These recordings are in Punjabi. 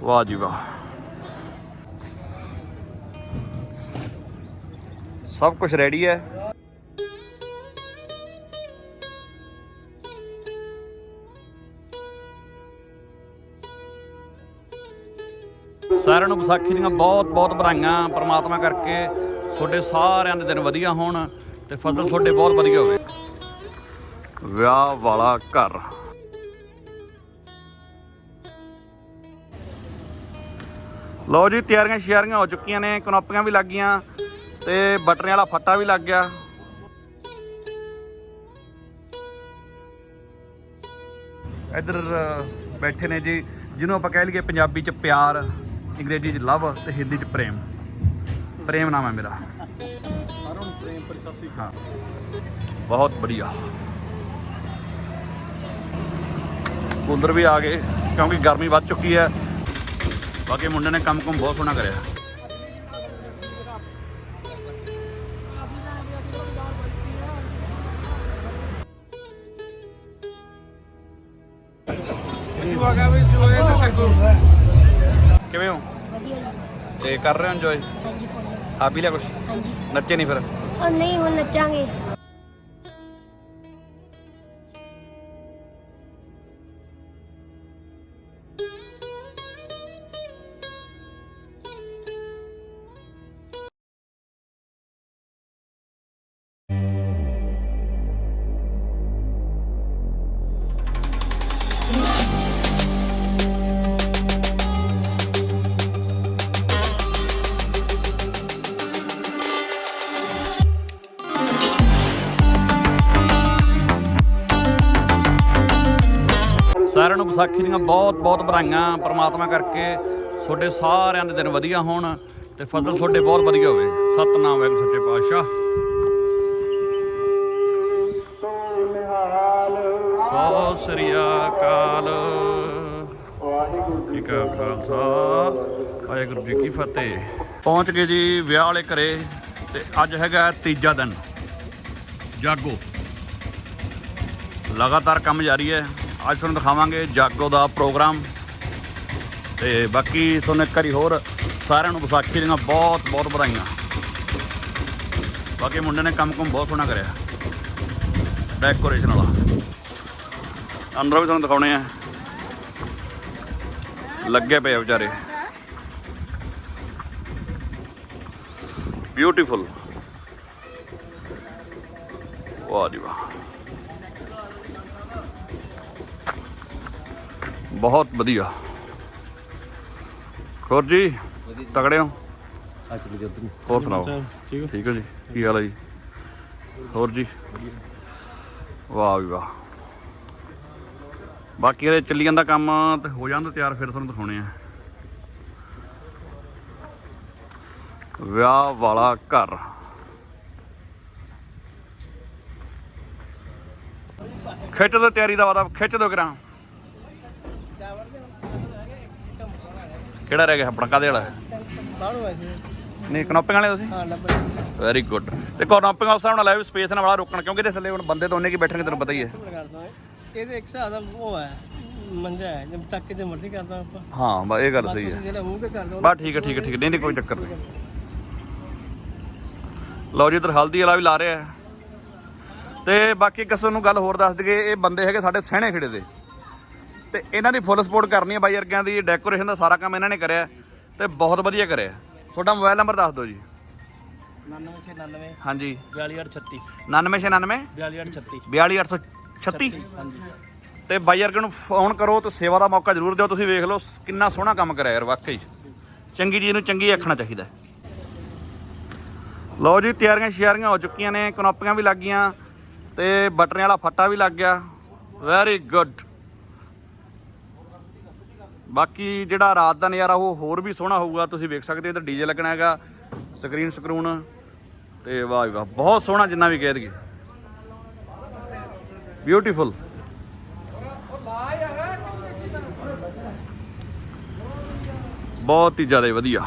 ਵਾਹ ਜੀ ਵਾਹ ਸਭ ਕੁਝ ਰੈਡੀ ਹੈ। ਸਾਰਿਆਂ ਨੂੰ ਵਿਸਾਖੀ ਦੀਆਂ ਬਹੁਤ ਬਹੁਤ ਵਧਾਈਆਂ ਪ੍ਰਮਾਤਮਾ ਕਰਕੇ। ਤੁਹਾਡੇ ਸਾਰਿਆਂ ਦੇ ਦਿਨ ਵਧੀਆ ਹੋਣ ਤੇ ਫਸਲ ਤੁਹਾਡੇ ਬਹੁਤ ਵਧੀਆ ਹੋਵੇ। ਵਿਆਹ ਵਾਲਾ ਘਰ। ਲਓ ਜੀ ਤਿਆਰੀਆਂ ਸ਼ਿਆਰੀਆਂ ਹੋ ਚੁੱਕੀਆਂ ਨੇ ਕਨੋਪੀਆਂ ਵੀ ਲੱਗ ਗਈਆਂ ਤੇ ਬਟਨੇ ਵਾਲਾ ਫੱਟਾ ਵੀ ਲੱਗ ਗਿਆ। ਇੱਧਰ ਬੈਠੇ ਨੇ ਜੀ ਜਿਹਨੂੰ ਆਪਾਂ ਕਹਿ ਲਈਏ ਪੰਜਾਬੀ ਚ ਪਿਆਰ ਅੰਗਰੇਜ਼ੀ ਚ ਲਵ ਤੇ ਹਿੰਦੀ ਚ ਪ੍ਰੇਮ। ਪ੍ਰੇਮ ਨਾਮ ਹੈ ਮੇਰਾ। ਸਾਰਿਆਂ ਨੂੰ ਪ੍ਰੇਮ ਸ੍ਰੀ ਹਾਂ। ਬਹੁਤ ਵਧੀਆ। ਕੂਲਰ ਵੀ ਆ ਗਏ ਕਿਉਂਕਿ ਗਰਮੀ ਵੱਧ ਚੁੱਕੀ ਹੈ। ਬਾਕੀ ਮੁੰਡੇ ਨੇ ਕੰਮ ਕੁਮ ਬਹੁਤ ਸੋਹਣਾ ਕਰਿਆ ਕਿਵੇਂ ਹੋ ਵਧੀਆ ਜੀ ਤੇ ਕਰ ਰਹੇ ਹੋ ਇੰਜੋਏ ਹਾਂਜੀ ਫੋਨ ਆ ਪੀ ਲਿਆ ਕੁਛ ਹਾਂਜੀ ਨੱਚੇ ਨਹੀਂ ਫਿਰ ਉਹ ਨਹੀਂ ਹੁਣ ਨੱਚਾਂਗੇ ਵਿਸਾਖੀ ਦੀਆਂ ਬਹੁਤ ਬਹੁਤ ਵਧਾਈਆਂ ਪ੍ਰਮਾਤਮਾ ਕਰਕੇ। ਤੁਹਾਡੇ ਸਾਰਿਆਂ ਦੇ ਦਿਨ ਵਧੀਆ ਹੋਣ ਤੇ ਫਸਲ ਤੁਹਾਡੇ ਬਹੁਤ ਵਧੀਆ ਹੋਵੇ। ਸਤਨਾਮ ਵਾਹਿਗੁਰੂ ਸੱਚੇ ਪਾਤਸ਼ਾਹ। ਸੋ ਸ੍ਰੀ ਅਕਾਲ। ਜੀ ਕਾ ਖਾਲਸਾ? ਵਾਹਿਗੁਰੂ ਜੀ ਕੀ ਫਤਿਹ। ਪਹੁੰਚ ਗਏ ਜੀ ਵਿਆਹ ਵਾਲੇ ਘਰੇ ਤੇ ਅੱਜ ਹੈਗਾ ਤੀਜਾ ਦਿਨ। ਜਾਗੋ। ਲਗਾਤਾਰ ਕੰਮ ਜਾਰੀ ਹੈ। ਅੱਜ ਤੁਹਾਨੂੰ ਦਿਖਾਵਾਂਗੇ ਜਾਗੋ ਦਾ ਪ੍ਰੋਗਰਾਮ। ਤੇ ਬਾਕੀ ਤੁਹਾਨੂੰ ਇੱਕ ਵਾਰੀ ਹੋਰ ਸਾਰਿਆਂ ਨੂੰ ਵਿਸਾਖੀ ਦੀਆਂ ਬਹੁਤ ਬਹੁਤ ਵਧਾਈਆਂ। ਬਾਕੀ ਮੁੰਡੇ ਨੇ ਕੰਮ ਕੁਮ ਬਹੁਤ ਸੋਹਣਾ ਕਰਿਆ। ਡੈਕੋਰੇਸ਼ਨ ਵਾਲਾ। ਅੰਦਰੋਂ ਵੀ ਤੁਹਾਨੂੰ ਦਿਖਾਉਣੇ ਆ। ਲੱਗੇ ਪਏ ਆ ਵਿਚਾਰੇ। ਬਿਊਟੀਫੁਲ ਵਾਹ ਜੀ ਵਾਹ। ਬਹੁਤ ਵਧੀਆ। ਹੋਰ ਜੀ ਤਗੜੇ ਹੋ? ਚੱਲ ਗਿਆ ਉਧਰ ਹੋਰ ਸੁਣਾਓ ਠੀਕ ਹੋ ਜੀ? ਕੀ ਹਾਲ ਹੈ ਜੀ? ਹੋਰ ਜੀ? ਵਾਹ ਵੀ ਵਾਹ। ਬਾਕੀ ਇਹਦੇ ਚੱਲੀ ਜਾਂਦਾ ਕੰਮ ਤੇ ਹੋ ਜਾਂਦਾ ਤਿਆਰ ਫਿਰ ਤੁਹਾਨੂੰ ਦਿਖਾਉਣੇ ਆ। ਵਿਆਹ ਵਾਲਾ ਘਰ। ਖਿੱਚ ਦੋ ਤਿਆਰੀ ਦਾ ਵਾਦਾ ਖਿੱਚ ਦੋ ਕਰਾਂ। ਕਿਹੜਾ ਰਹਿ ਗਿਆ ਆਪਣਾ? ਕਾਦੇ ਵਾਲਾ? ਬਾਹਰੋਂ ਨਹੀਂ ਕਨੋਪਿੰਗ ਵਾਲੇ ਤੁਸੀਂ? ਹਾਂ ਲੱਭਣ ਵੈਰੀ ਗੁੱਡ ਤੇ ਕਨੋਪਿੰਗ ਉਸ ਨਾਲ ਲਾਈਵ ਸਪੇਸ ਨਾਲ ਵਾਲਾ ਰੋਕਣ ਕਿਉਂਕਿ ਇਹਦੇ ਥੱਲੇ ਹੁਣ ਬੰਦੇ ਤਾਂ ਉਹਨੇ ਕੀ ਬੈਠਣਗੇ ਤੈਨੂੰ ਪਤਾ ਹੀ ਹੈ। ਕਰਦਾ ਇਹਦੇ ਇੱਕ ਹਿਸਾਬ ਦਾ ਉਹ ਹੈ ਮੰਜਾ ਹੈ ਜਦ ਤੱਕ ਕਿਤੇ ਮਰਜ਼ੀ ਕਰਦਾ ਆਪਾਂ। ਹਾਂ ਬਸ ਇਹ ਗੱਲ ਸਹੀ ਹੈ। ਜਿਹੜਾ ਮੂੰਹ ਤੇ ਠੀਕ ਹੈ ਠੀਕ ਹੈ ਠੀਕ ਹੈ। ਨਹੀਂ ਨਹੀਂ ਕੋਈ ਚੱਕਰ ਨਹੀਂ। ਲਓ ਜੀ ਇਧਰ ਹਲਦੀ ਵਾਲਾ ਵੀ ਲਾ ਰਿਹਾ ਹੈ। ਤੇ ਬਾਕੀ ਕਿਸੇ ਨੂੰ ਗੱਲ ਹੋਰ ਦੱਸ ਦਈਏ ਇਹ ਬੰਦੇ ਹੈਗੇ ਸਾਡੇ ਸਹਿਣੇ ਖੇੜੇ ਦੇ। ਤੇ ਇਹਨਾਂ ਦੀ ਫੁੱਲ ਸਪੋਰਟ ਕਰਨੀ ਹੈ ਬਾਈ ਵਰਗਿਆਂ ਦੀ ਡੈਕੋਰੇਸ਼ਨ ਦਾ ਸਾਰਾ ਕੰਮ ਇਹਨਾਂ ਨੇ ਕਰਿਆ ਤੇ ਬਹੁਤ ਵਧੀਆ ਕਰਿਆ। ਤੁਹਾਡਾ ਮੋਬਾਈਲ ਨੰਬਰ ਦੱਸ ਦਿਓ ਜੀ। 9999 ਹਾਂਜੀ। 4236 9999 4236 42836 ਹਾਂਜੀ। ਤੇ ਬਾਈ ਵਰਗੇ ਨੂੰ ਫੋਨ ਕਰੋ ਤੇ ਸੇਵਾ ਦਾ ਮੌਕਾ ਜ਼ਰੂਰ ਦਿਓ। ਤੁਸੀਂ ਵੇਖ ਲਓ ਕਿੰਨਾ ਸੋਹਣਾ ਕੰਮ ਕਰਿਆ ਯਾਰ ਵਾਕਈ। ਚੰਗੀ ਚੀਜ਼ ਨੂੰ ਚੰਗੀ ਆਖਣਾ ਚਾਹੀਦਾ। ਲਓ ਜੀ ਤਿਆਰੀਆਂ ਸ਼ਿਆਰੀਆਂ ਹੋ ਚੁੱਕੀਆਂ ਨੇ ਕਨੋਪੀਆਂ ਵੀ ਲੱਗ ਗਈਆਂ ਤੇ ਬਟਨੇ ਵਾਲਾ ਫੱਟਾ ਵੀ ਲੱਗ ਗਿਆ। ਵੈਰੀ ਗੁੱਡ ਬਾਕੀ ਜਿਹੜਾ ਰਾਤ ਦਾ ਨਜ਼ਾਰਾ, ਉਹ ਹੋਰ ਵੀ ਸੋਹਣਾ ਹੋਊਗਾ। ਤੁਸੀਂ ਵੇਖ ਸਕਦੇ ਹੋ, ਇੱਧਰ ਡੀਜੇ ਲੱਗਣਾ ਹੈਗਾ ਸਕਰੀਨ ਸਕਰੂਨ ਤੇ ਵਾਹ ਵਾਹ, ਬਹੁਤ ਸੋਹਣਾ ਜਿੰਨਾ ਵੀ ਕਹਿ ਦਈਏ। ਬਿਊਟੀਫੁਲ ਬਹੁਤ ਹੀ ਜ਼ਿਆਦਾ ਵਧੀਆ।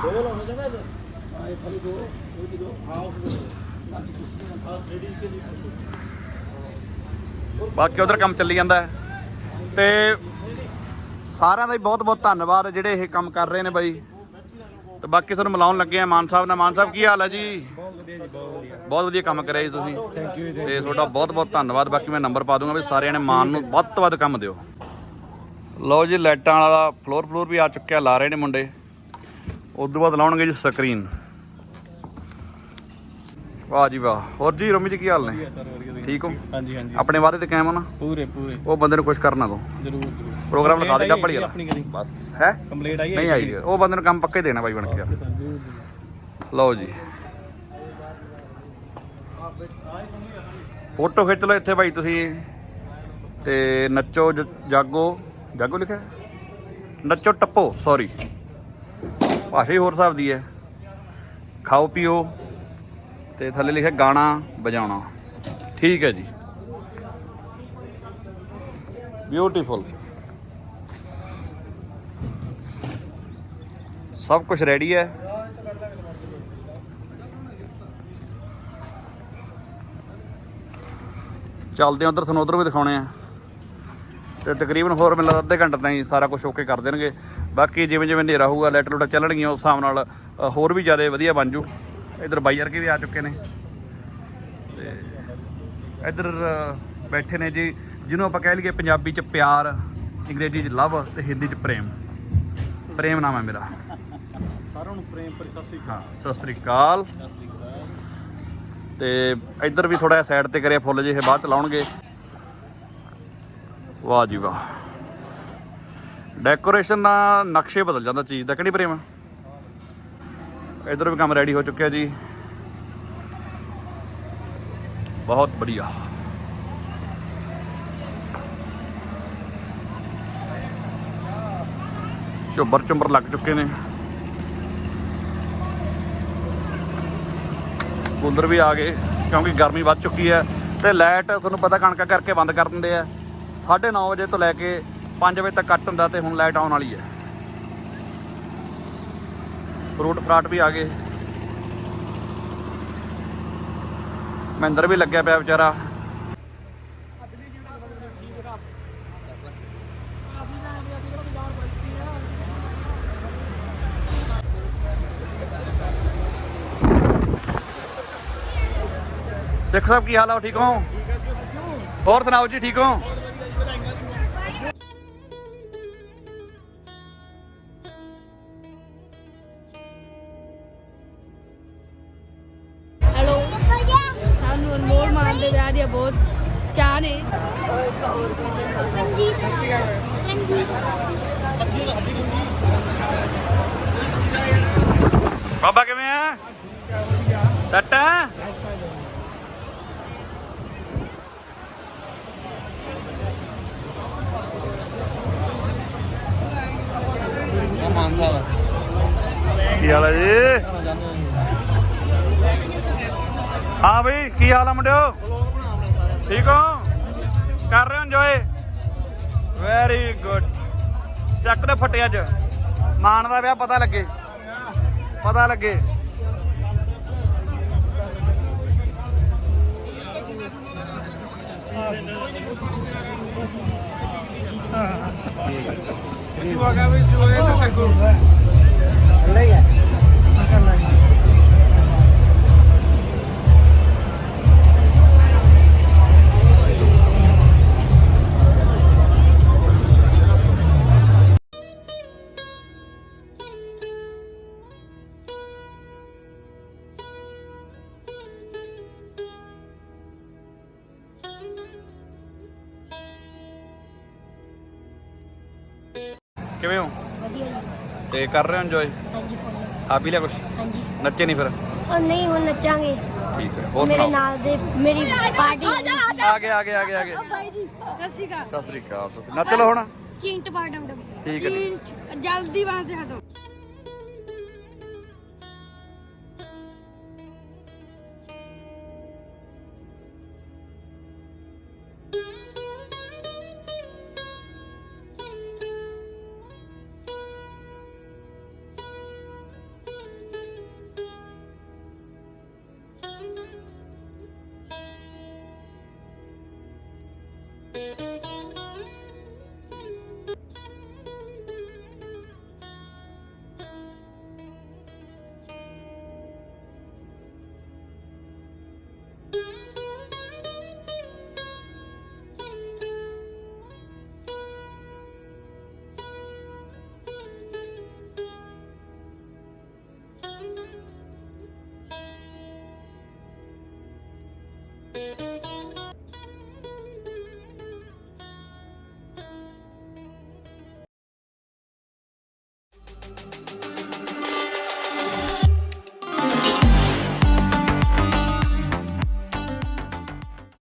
ਬਾਕੀ ਉਧਰ ਕੰਮ ਚੱਲੀ ਜਾਂਦਾ ਹੈ। ਤੇ ਸਾਰਿਆਂ ਦਾ ਹੀ ਬਹੁਤ ਬਹੁਤ ਧੰਨਵਾਦ ਜਿਹੜੇ ਇਹ ਕੰਮ ਕਰ ਰਹੇ ਨੇ ਬਾਈ। ਤੇ ਬਾਕੀ ਤੁਹਾਨੂੰ ਮਿਲਾਉਣ ਲੱਗੇ ਆ ਮਾਨ ਸਾਹਿਬ ਨਾਲ। ਮਾਨ ਸਾਹਿਬ ਕੀ ਹਾਲ ਹੈ ਜੀ? ਬਹੁਤ ਵਧੀਆ ਜੀ ਬਹੁਤ ਵਧੀਆ। ਬਹੁਤ ਵਧੀਆ ਕੰਮ ਕਰਿਆ ਜੀ ਤੁਸੀਂ। ਥੈਂਕ ਯੂ ਤੇ ਤੁਹਾਡਾ ਬਹੁਤ ਬਹੁਤ ਧੰਨਵਾਦ। ਬਾਕੀ ਮੈਂ ਨੰਬਰ ਪਾ ਦੂੰਗਾ ਵੀ ਸਾਰਿਆਂ ਨੇ ਮਾਨ ਨੂੰ ਵੱਧ ਤੋਂ ਵੱਧ ਕੰਮ ਦਿਓ। ਲਓ ਜੀ ਲਾਈਟਾਂ ਵਾਲਾ ਫਲੋਰ ਫਲੋਰ ਵੀ ਆ ਚੁੱਕਿਆ ਲਾ ਰਹੇ ਨੇ ਮੁੰਡੇ। ਉਸ ਤੋਂ ਬਾਅਦ ਲਾਉਣਗੇ ਜੀ ਸਕਰੀਨ ਵਾਹ ਜੀ ਵਾਹ। ਹੋਰ ਜੀ ਰਮੀ ਜੀ ਕੀ ਹਾਲ ਨੇ? ਠੀਕ ਹੋ? ਹਾਂਜੀ ਹਾਂਜੀ। ਆਪਣੇ ਵਾਅਦੇ ਤੇ ਕਾਇਮ ਹੋ ਨਾ? ਪੂਰੇ ਪੂਰੇ। ਉਹ ਬੰਦੇ ਨੂੰ ਕੁਝ ਕਰਨਾ ਦੋ ਜਰੂਰ। ਪ੍ਰੋਗਰਾਮ ਲਿਖਾ ਦੇ ਡੱਬਲੀ ਆਈ ਵਾਲਾ। ਆਪਣੀ ਕਦੀ? ਬਸ ਹੈ? ਕੰਪਲੀਟ ਆਈ ਨਹੀਂ ਆਈ ਉਹ ਬੰਦੇ ਨੂੰ ਕੰਮ ਪੱਕੇ ਦੇਣਾ ਬਾਈ ਬਣ ਕੇ। ਯਾਰ। ਲਓ ਜੀ। ਫੋਟੋ ਖਿੱਚ ਲਓ ਇੱਥੇ ਭਾਈ ਤੁਸੀਂ। ਤੇ ਨੱਚੋ ਜਾਗੋ। ਜਾਗੋ ਲਿਖਿਆ? ਨੱਚੋ ਟੱਪੋ ਸੌਰੀ ਭਾਸ਼ਾ ਹੀ ਹੋਰ ਹਿਸਾਬ ਦੀ ਹੈ। ਖਾਓ ਪੀਓ। ਤੇ ਥੱਲੇ ਲਿਖਿਆ ਗਾਣਾ ਵਜਾਉਣਾ। ਠੀਕ ਹੈ ਜੀ। ਬਿਊਟੀਫੁਲ ਸਭ ਕੁਝ ਰੈਡੀ ਹੈ। ਚੱਲਦੇ ਆ ਉਧਰ, ਤੁਹਾਨੂੰ ਉਧਰ ਵੀ ਦਿਖਾਉਣੇ ਆ। ਤੇ ਤਕਰੀਬਨ ਹੋਰ ਮੈਨੂੰ ਲੱਗਦਾ ਅੱਧੇ ਘੰਟੇ ਤਾਈਂ ਸਾਰਾ ਕੁਝ ਓਕੇ ਕਰ ਦੇਣਗੇ। ਬਾਕੀ ਜਿਵੇਂ ਜਿਵੇਂ ਹਨੇਰਾ ਹੋਊਗਾ ਲੈਟਰ ਲੂਟਾਂ ਚੱਲਣਗੀਆਂ, ਉਸ ਹਿਸਾਬ ਨਾਲ ਹੋਰ ਵੀ ਜ਼ਿਆਦਾ ਵਧੀਆ ਬਣ ਜੂ। ਇਧਰ ਬਾਈ ਕੇ ਵੀ ਆ ਚੁੱਕੇ ਨੇ। ਤੇ ਇਧਰ ਬੈਠੇ ਨੇ ਜੀ, ਜਿਹਨੂੰ ਆਪਾਂ ਕਹਿ ਲਈਏ ਪੰਜਾਬੀ ਚ ਪਿਆਰ, ਅੰਗਰੇਜ਼ੀ ਚ ਲਵ ਤੇ ਹਿੰਦੀ ਚ ਪ੍ਰੇਮ। ਪ੍ਰੇਮ ਨਾਮ ਹੈ ਮੇਰਾ। ਸਾਰਿਆਂ ਨੂੰ ਪ੍ਰੇਮ ਭਰੀ ਸਤਿ ਸ੍ਰੀ ਅਕਾਲ। ਸਤਿ ਸ੍ਰੀ ਅਕਾਲ। ਤੇ ਇੱਧਰ ਵੀ ਥੋੜਾ ਜਿਹਾ ਸਾਈਡ ਤੇ ਕਰਿਆ, ਫੁੱਲ ਜਿਹੇ ਬਾਅਦ ਚ ਲਾਉਣਗੇ। ਵਾਹ ਜੀ ਵਾਹ। ਡੈਕੋਰੇਸ਼ਨ ਦਾ ਨਕਸ਼ੇ ਬਦਲ ਜਾਂਦਾ ਚੀਜ਼ ਦਾ, ਕਿਹੜੀ ਪ੍ਰੇਮ? ਇੱਧਰ ਵੀ ਕੰਮ ਰੈਡੀ ਹੋ ਚੁੱਕਿਆ ਜੀ। ਬਹੁਤ ਵਧੀਆ। ਚੁੰਬਰ ਚੁੰਬਰ ਲੱਗ ਚੁੱਕੇ ਨੇ। ਕੂਲਰ ਵੀ ਆ ਗਏ, ਕਿਉਂਕਿ ਗਰਮੀ ਵੱਧ ਚੁੱਕੀ ਹੈ ਤੇ ਲਾਈਟ ਤੁਹਾਨੂੰ ਪਤਾ ਕਣਕਾਂ ਕਰਕੇ ਬੰਦ ਕਰ ਦਿੰਦੇ ਆ। 9:30 ਵਜੇ ਤੋਂ ਲੈ ਕੇ 5 ਵਜੇ ਤੱਕ ਕੱਟ ਹੁੰਦਾ ਤੇ ਹੁਣ ਲਾਈਟ ਆਉਣ ਵਾਲੀ ਹੈ। ਫਰੂਟ ਫਰਾਟ ਵੀ ਆ ਗਏ। ਮਹਿੰਦਰ ਵੀ ਲੱਗਿਆ ਪਿਆ ਵਿਚਾਰਾ। ਸਿੱਖ ਸਾਹਿਬ ਕੀ ਹਾਲ ਆ? ਠੀਕ ਹੋ? ਹੋਰ ਸੁਣਾਓ ਜੀ ਠੀਕ ਹੋ? हेलो ਸਾਨੂੰ ਅਨਮੋਲ ਮਾਨ ਦੇ ਵਿਆਹ ਦੀ ਬਹੁਤ ਚਾਹ ਨੇ। ਹਾਂ ਬਈ ਕੀ ਹਾਲ ਆ ਮੁੰਡਿਓ? ਠੀਕ ਹੋ? ਕਰ ਰਹੇ ਹੋ ਇੰਜੋਏ ਵੈਰੀ ਗੁੱਡ ਚੱਕ ਦੇ ਫੱਟੇ ਅੱਜ। ਮਾਨ ਦਾ ਵਿਆਹ ਪਤਾ ਲੱਗੇ। ਪਤਾ ਲੱਗੇ। ਕਿਵੇਂ ਹੋ? ਵਧੀਆ ਜੀ। ਤੇ ਕਰ ਰਹੇ ਹੋ ਇੰਜੋਏ ਹਾਂਜੀ ਫੋਨ ਆ ਪੀ ਲਿਆ ਕੁਛ? ਹਾਂਜੀ। ਨੱਚੇ ਨਹੀਂ ਫਿਰ? ਉਹ ਨਹੀਂ ਹੁਣ ਨੱਚਾਂਗੇ। ਠੀਕ ਹੈ ਹੋਰ ਮੇਰੇ ਸੁਣਾਓ? ਨਾਲ ਦੇ ਮੇਰੀ ਪਾਰਟੀ ਆ ਗਏ ਆ ਗਏ ਆ ਗਏ ਆ ਗਏ। ਬਾਈ ਜੀ ਸਸੀ ਕਾ ਸਤਿ ਸ੍ਰੀ ਅਕਾਲ। ਸਤਿ- ਨੱਚ ਲਓ ਹੁਣ। ਚਿੰਟ ਪਾਟਮ ਠੀਕ ਹੈ ਜੀ। ਜਲਦੀ ਬਾਂਸੇ ਹਟੋ।